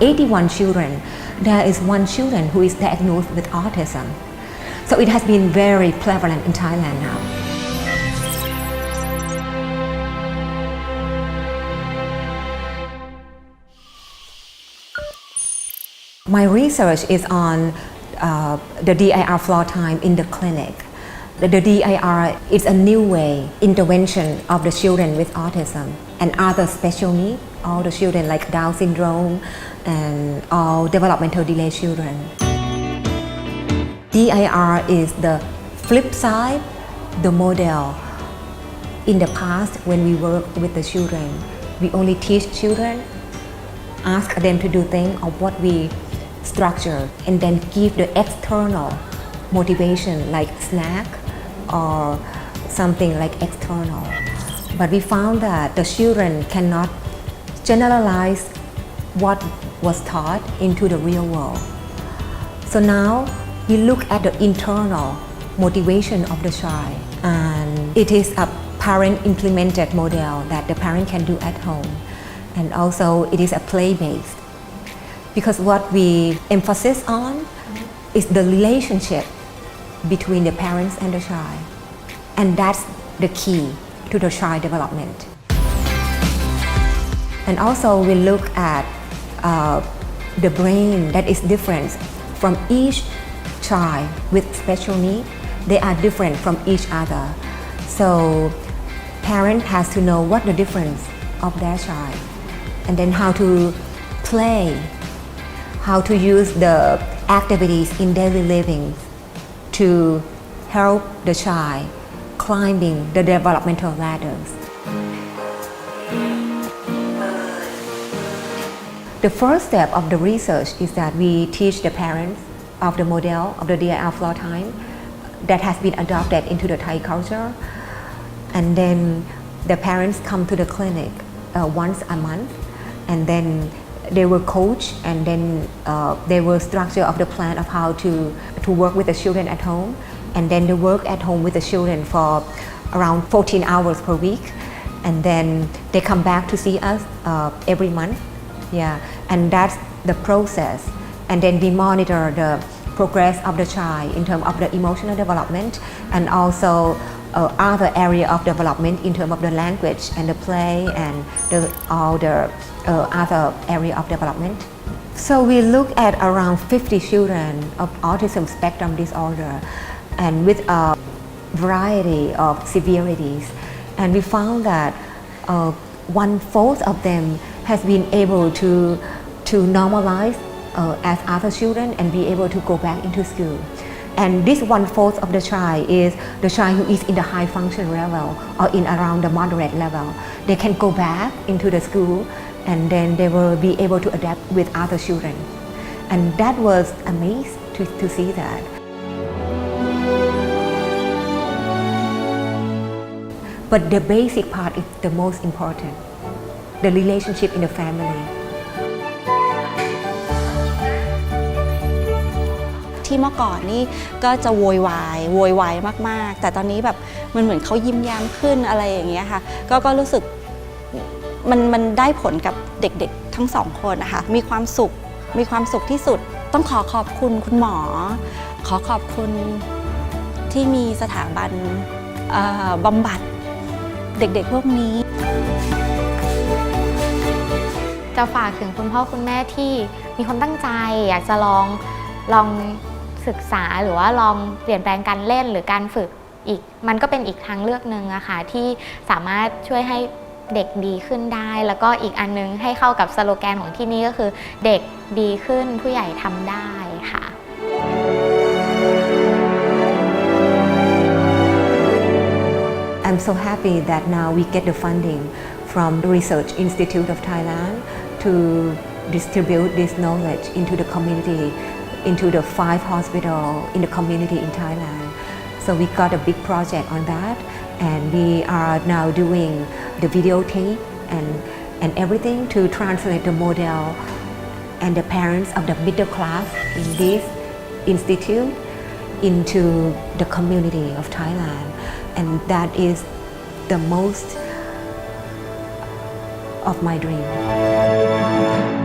81 children, there is one children who is diagnosed with autism. So it has been very prevalent in Thailand now. My research is on uh, the DIR floor time in the clinic. The, the DIR is a new way intervention of the children with autism and other special needs, all the children like Down syndrome and all developmental delay children. DIR is the flip side, the model. In the past, when we work with the children, we only teach children, ask them to do things of what we structure, and then give the external motivation like snack or something like external. But we found that the children cannot generalize what was taught into the real world. So now we look at the internal motivation of the child, and it is a parent implemented model that the parent can do at home, and also it is a play based. Because what we emphasize on is the relationship between the parents and the child, and that's the key to the child development. And also we look at uh, the brain that is different from each child with special need. They are different from each other. So parent has to know what the difference of their child and then how to play, how to use the activities in daily living to help the child climbing the developmental ladders. The first step of the research is that we teach the parents of the model of the DIR floor time that has been adopted into the Thai culture. And then the parents come to the clinic uh, once a month and then they will coach and then uh, they will structure of the plan of how to, to work with the children at home. And then they work at home with the children for around 14 hours per week. And then they come back to see us uh, every month yeah and that's the process and then we monitor the progress of the child in terms of the emotional development and also uh, other area of development in terms of the language and the play and the, all the uh, other area of development. So we look at around 50 children of autism spectrum disorder and with a variety of severities and we found that uh, one fourth of them has been able to to normalize uh, as other children and be able to go back into school. And this one fourth of the child is the child who is in the high function level or in around the moderate level. They can go back into the school and then they will be able to adapt with other children. And that was amazing to, to see that. But the basic part is the most important the relationship in the family. ที่เมื่อก่อนนี่ก็จะโวยวายโวยวายมากๆ แต่ตอนนี้แบบมันเหมือนเขายิ้มแย้มขึ้นอะไรอย่างเงี้ยค่ะ ก็ก็รู้สึกมันมันได้ผลกับเด็กๆทั้งสองคนนะคะ มีความสุขมีความสุขที่สุด ต้องขอขอบคุณคุณหมอ ขอขอบคุณที่มีสถาบันบำบัดเด็กๆพวกนี้ จะฝากถึงคุณพ่อคุณแม่ที่มีความตั้งใจ อยากจะลองลองศึกษาหรือว่าลองเปลี่ยนแปลงการเล่นหรือการฝึกอีก มันก็เป็นอีกทางเลือกหนึ่งอะค่ะที่สามารถช่วยให้เด็กดีขึ้นได้ แล้วก็อีกอันนึงให้เข้ากับสโลแกนของที่นี่ก็คือ เด็กดีขึ้นผู้ใหญ่ทำได้ค่ะ I'm so happy that now we get the funding from the Research Institute of Thailand to distribute this knowledge into the community, into the five hospitals in the community in Thailand. So we got a big project on that and we are now doing the videotape and, and everything to translate the model and the parents of the middle class in this institute into the community of Thailand. And that is the most of my dream.